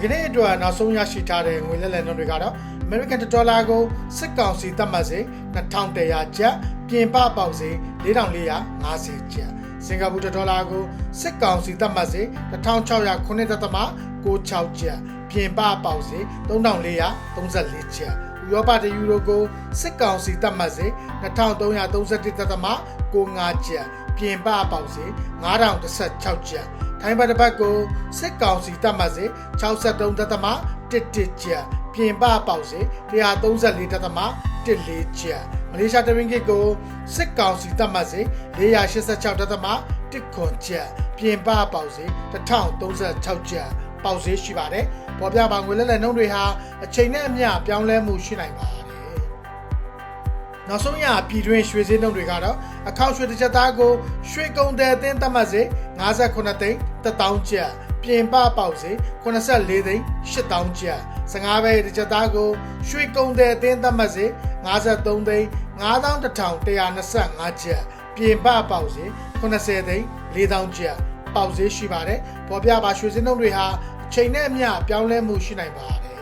ဒီကနေ့အတွက်နောက်ဆုံးရရှိထားတဲ့ငွေလက်လက်နှုန်းတွေကတော့ American Dollar ကိုစစ်ကောင်စီသတ်မှတ်စေ2100ကျပ်ပြင်ပပေါက်စေ4450ကျပ်စင်ကာပူဒေါ်လာကိုစစ်ကောင်စီသတ်မှတ်စေ1609.96ကျပ်ပြင်ပပေါက်စေ3434ကျပ်ဥ ရောပတယူရိုကိုစစ်ကောင်စီသတ်မှတ်စေ2331.95ကျပ်ပြင်ပပေါက်စေ9016ကျပ်ထိုင်းဘတ်တစ်ပတ်ကိုစစ်ကောင်စီတတ်မှတ်စေ63တသမ11ကျပ်ပြင်ပပေါက်စေ134တသမ14ကျပ်မလေးရှားတရင်းကစ်ကိုစစ်ကောင်စီတတ်မှတ်စေ486တသမ1ခွန်ကျပ်ပြင်ပပေါက်စေ1036ကျပ် ပေါက်စေရှိပါတယ်ပေါ်ပြပါငွေလက်လက်နှုန်းတွေဟာအချိန်နဲ့အမျှပြောင်းလဲမှုရှိနိုင်ပါတယ်နောက်ဆုံးရပြည်တွင်းရွှေစည်းနှုန်းတွေကတော့အခောက်ရွှေတစ်ချက်သားကိုရွှေကုံတဲ့အသင်းသတ်မှတ်စေ58သိန်း1000ကျပ်ပြင်ပပေါက်စေ84သိန်း8000ကျပ်15ပဲတစ်ချက်သားကိုရွှေကုံတဲ့အသင်းသတ်မှတ်စေ53သိန်း9125ကျပ်ပြင်ပပေါက်စေ80သိန်း4000ကျပ်ပေါက်စေရှိပါတယ်ပေါ်ပြပါရွှေစည်းနှုန်းတွေဟာအ ချိန်နဲ့အမျှပြောင်းလဲမှုရှိနိုင်ပါတယ်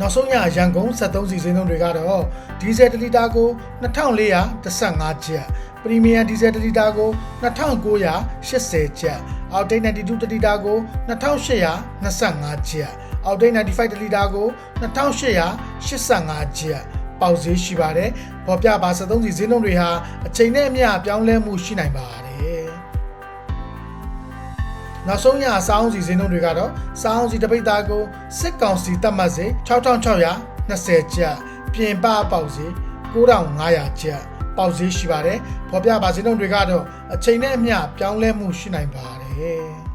နောက်ဆုံးရရန်ကုန်73စီစင်းသုံးတွေကတော့ဒီဇယ်1လီတာကို2415ကျပ်ပရီမီယံဒီဇယ်1လီတာကို2980ကျပ်အောက်တိတ်92တလီတာကို2825ကျပ်အောက်တိတ်95တလီတာကို2885ကျပ်ပေါက်ဈေးရှိပါတယ်ပေါ်ပြပါ73စီစင်းသုံးတွေဟာအချိန်နဲ့အမျှပြောင်းလဲမှုရှိနိုင်ပါတယ် နောက်ဆုံးရအစောင်းစီစင်းတို့တွေကတော့စောင်းစီတပိတ်သားကိုစစ်ကောင်စီတတ်မှတ်စေ6620ကျပ်ပြင်ပပေါက်စေ9500ကျပ်ပေါက်စေရှိပါတယ်ဖော်ပြပါစင်းတို့တွေကတော့အချိန်နဲ့အမျှပြောင်းလဲမှုရှိနိုင်ပါတယ်